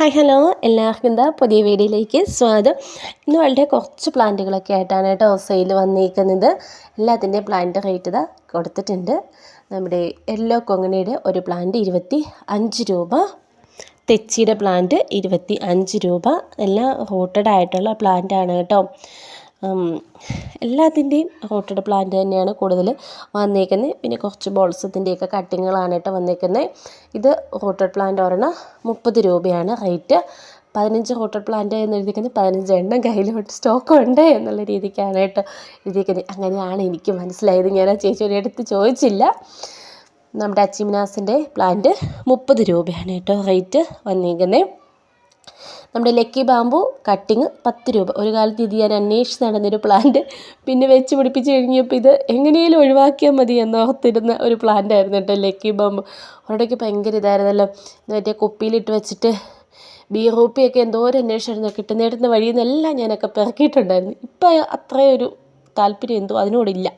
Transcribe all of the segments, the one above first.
Hi hello എല്ലാവർക്കും എന്താ? പുതിയ വീഡിയോയിലേക്ക് സ്വാഗതം. ഇന്ന് വളരെ കുറച്ച് പ്ലാന്റുകളൊക്കെ ആയിട്ടാണ് കേട്ടോ സെയിൽ വന്നിരിക്കുന്നത് എല്ലാത്തിന്റെയും പ്ലാന്റ് റേറ്റ് ഇതാ കൊടുത്തിട്ടുണ്ട്. നമ്മുടെ യെല്ലോ കൊങ്ങണയുടെ ഒരു പ്ലാന്റ് ഇരുപത്തി അഞ്ച് രൂപ. തെച്ചിയുടെ പ്ലാന്റ് ഇരുപത്തി അഞ്ച് രൂപ. എല്ലാം റൂട്ടഡ് ആയിട്ടുള്ള പ്ലാന്റ് ആണ് കേട്ടോ. എല്ലാത്തിന്റെയും റോട്ടഡ് പ്ലാന്റ് തന്നെയാണ് കൂടുതൽ വന്നേക്കുന്നത് പിന്നെ കുറച്ച് ബോൾസത്തിന്റെയൊക്കെ കട്ടിങ്ങുകളാണ് കേട്ടോ വന്നേക്കുന്നത് ഇത് റോട്ടഡ് പ്ലാന്റ് ഒരെണ്ണം മുപ്പത് രൂപയാണ് റേറ്റ്. പതിനഞ്ച് ഹോട്ടൽ പ്ലാന്റ് എന്ന് എഴുതിക്കുന്നത് പതിനഞ്ച് എണ്ണം കയ്യിലോട്ട് സ്റ്റോക്ക് ഉണ്ട് എന്നുള്ള രീതിക്കാണ് കേട്ടോ എഴുതിയിരിക്കുന്നത്. അങ്ങനെയാണ് എനിക്ക് മനസ്സിലായത്. ഞാൻ ആ ചേച്ചിയുടെ അടുത്ത് ചോദിച്ചില്ല. നമ്മുടെ അച്ചിമിനാസിന്റെ പ്ലാന്റ് മുപ്പത് രൂപയാണ് കേട്ടോ റേറ്റ് വന്നിരിക്കുന്നത് നമ്മുടെ ലക്കി ബാമ്പു കട്ടിങ് പത്ത് രൂപ. ഒരു കാലത്ത് ഇത് ഞാൻ അന്വേഷിച്ച് നടന്നൊരു പ്ലാന്റ് പിന്നെ വെച്ച് പിടിപ്പിച്ച് കഴിഞ്ഞപ്പോൾ ഇത് എങ്ങനെയും ഒഴിവാക്കിയാൽ മതി എന്നോർത്തിരുന്ന ഒരു പ്ലാന്റ് ആയിരുന്നു കേട്ടോ ലക്കി ബാമ്പു. അവിടേക്ക് ഭയങ്കര ഇതായിരുന്നല്ലോ. മറ്റേ കുപ്പിയിലിട്ട് വെച്ചിട്ട് ബി റൂപ്പിയൊക്കെ എന്തോരം അന്വേഷിച്ചായിരുന്നു കിട്ടുന്നിടത്തുന്ന വഴിയിൽ നിന്നെല്ലാം ഞാനൊക്കെ പിറക്കിയിട്ടുണ്ടായിരുന്നു. ഇപ്പം അത്രയൊരു താല്പര്യം എന്തോ അതിനോടില്ല.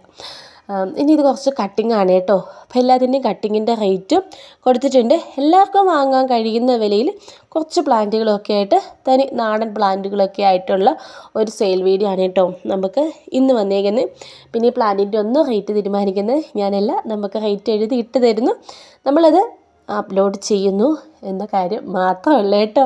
ഇനി ഇത് കുറച്ച് കട്ടിംഗ് ആണ് കേട്ടോ. അപ്പോൾ എല്ലാത്തിന്റെയും കട്ടിങ്ങിന്റെ റേറ്റും കൊടുത്തിട്ടുണ്ട്. എല്ലാവർക്കും വാങ്ങാൻ കഴിയുന്ന വിലയിൽ കുറച്ച് പ്ലാന്റുകളൊക്കെ ആയിട്ട് തനി നാടൻ പ്ലാന്റുകളൊക്കെ ആയിട്ടുള്ള ഒരു സെയിൽ വീഡിയോ ആണ് കേട്ടോ നമുക്ക് ഇന്ന് വന്നേക്കുന്നത്. പിന്നെ ഈ പ്ലാന്റിന്റെ ഒന്നും റേറ്റ് തീരുമാനിക്കുന്നത് ഞാനല്ല. നമുക്ക് റേറ്റ് എഴുതി ഇട്ട് തരുന്നു. നമ്മളത് അപ്ലോഡ് ചെയ്യുന്നു എന്ന കാര്യം മാത്രമല്ല കേട്ടോ.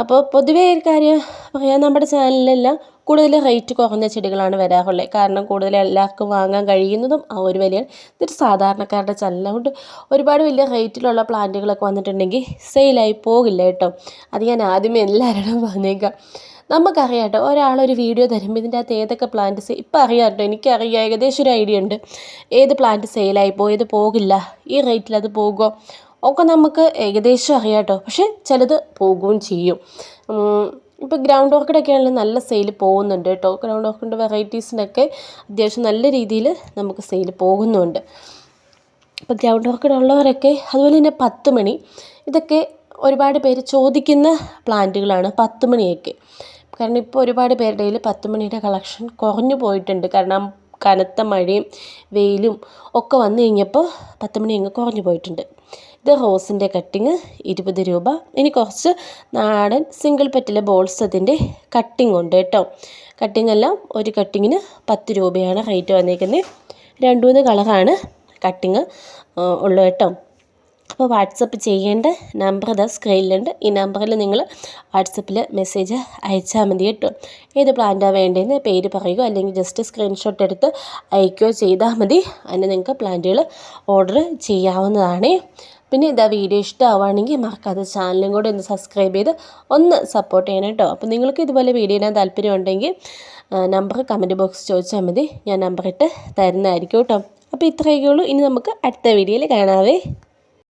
അപ്പോൾ പൊതുവേ ഒരു കാര്യം പറയാം. നമ്മുടെ ചാനലിലെല്ലാം കൂടുതൽ റേറ്റ് കുറഞ്ഞ ചെടികളാണ് വരാറുള്ളത്. കാരണം കൂടുതൽ എല്ലാവർക്കും വാങ്ങാൻ കഴിയുന്നതും ആ ഒരു വിലയാണ്. ഇതൊരു സാധാരണക്കാരുടെ ചാനൽ കൊണ്ട് ഒരുപാട് വലിയ റേറ്റിലുള്ള പ്ലാന്റുകളൊക്കെ വന്നിട്ടുണ്ടെങ്കിൽ സെയിലായി പോകില്ല കേട്ടോ. അത് ഞാൻ ആദ്യമേ എല്ലാവരോടും പറഞ്ഞേക്കാം. നമുക്കറിയാം കേട്ടോ ഒരാളൊരു വീഡിയോ തരുമ്പോൾ ഇതിന്റെ അകത്ത് ഏതൊക്കെ പ്ലാന്റ് ഇപ്പം അറിയാം കേട്ടോ എനിക്കറിയാം ഏകദേശം ഒരു ഐഡിയ ഉണ്ട്. ഏത് പ്ലാന്റ് സെയിലായി പോയത് പോകില്ല ഈ റേറ്റിൽ അത് പോകുമോ? ഒക്കെ നമുക്ക് ഏകദേശം അറിയാം കേട്ടോ. പക്ഷേ ചിലത് പോകുകയും ചെയ്യും. ഇപ്പോൾ ഗ്രൗണ്ട് ഓർക്കിഡൊക്കെ ആണെങ്കിൽ നല്ല സെയിൽ പോകുന്നുണ്ട് കേട്ടോ ഗ്രൗണ്ട് ഓർക്കിഡ് വെറൈറ്റീസിനൊക്കെ അത്യാവശ്യം നല്ല രീതിയിൽ നമുക്ക് സെയിൽ പോകുന്നുണ്ട്. ഇപ്പോൾ ഗ്രൗണ്ട് ഓർക്കിഡ് ഉള്ളവരൊക്കെ അതുപോലെ തന്നെ പത്ത് മണി ഇതൊക്കെ ഒരുപാട് പേര് ചോദിക്കുന്ന പ്ലാന്റുകളാണ് പത്ത് മണിയൊക്കെ. കാരണം ഇപ്പോൾ ഒരുപാട് പേരുടെ കയ്യിൽ പത്ത് മണിയുടെ കളക്ഷൻ കുറഞ്ഞു പോയിട്ടുണ്ട്. കാരണം കനത്ത മഴയും വെയിലും ഒക്കെ വന്നു കഴിഞ്ഞപ്പോൾ പത്ത് മണി അങ്ങ് കുറഞ്ഞു പോയിട്ടുണ്ട്. ഇത് റോസിന്റെ കട്ടിങ് ഇരുപത് രൂപ. ഇനി കുറച്ച് നാടൻ സിംഗിൾ പെറ്റിലെ ബോൾസ് അതിന്റെ കട്ടിങ് ഉണ്ട് കേട്ടോ. കട്ടിങ് എല്ലാം ഒരു കട്ടിങ്ങിന് പത്ത് രൂപയാണ് റേറ്റ് വന്നിരിക്കുന്നത് രണ്ട് മൂന്ന് കളറാണ് കട്ടിങ് ഉള്ളു കേട്ടോ. അപ്പോൾ വാട്സപ്പ് ചെയ്യേണ്ട നമ്പർ ഇതാ സ്ക്രീനിലുണ്ട്. ഈ നമ്പറിൽ നിങ്ങൾ വാട്സപ്പിൽ മെസ്സേജ് അയച്ചാൽ മതി കേട്ടോ. ഏത് പ്ലാന്റാണ് വേണ്ടതെന്ന് പേര് പറയുകയോ അല്ലെങ്കിൽ ജസ്റ്റ് സ്ക്രീൻഷോട്ട് എടുത്ത് അയക്കുകയോ ചെയ്താൽ മതി. അതിന് നിങ്ങൾക്ക് പ്ലാന്റുകൾ ഓർഡർ ചെയ്യാവുന്നതാണ്. പിന്നെ ഇതാ വീഡിയോ ഇഷ്ടമാവുകയാണെങ്കിൽ മറക്കാതെ ചാനലും കൂടെ ഒന്ന് സബ്സ്ക്രൈബ് ചെയ്ത് ഒന്ന് സപ്പോർട്ട് ചെയ്യണം കേട്ടോ. അപ്പോൾ നിങ്ങൾക്ക് ഇതുപോലെ വീഡിയോ ഇടാൻ താല്പര്യമുണ്ടെങ്കിൽ നമ്പർ കമന്റ് ബോക്സ് ചോദിച്ചാൽ മതി. ഞാൻ നമ്പർ ഇട്ട് തരുന്നതായിരിക്കും കേട്ടോ. അപ്പോൾ ഇത്രയൊക്കെ ഉള്ളൂ. ഇനി നമുക്ക് അടുത്ത വീഡിയോയിൽ കാണാവേ.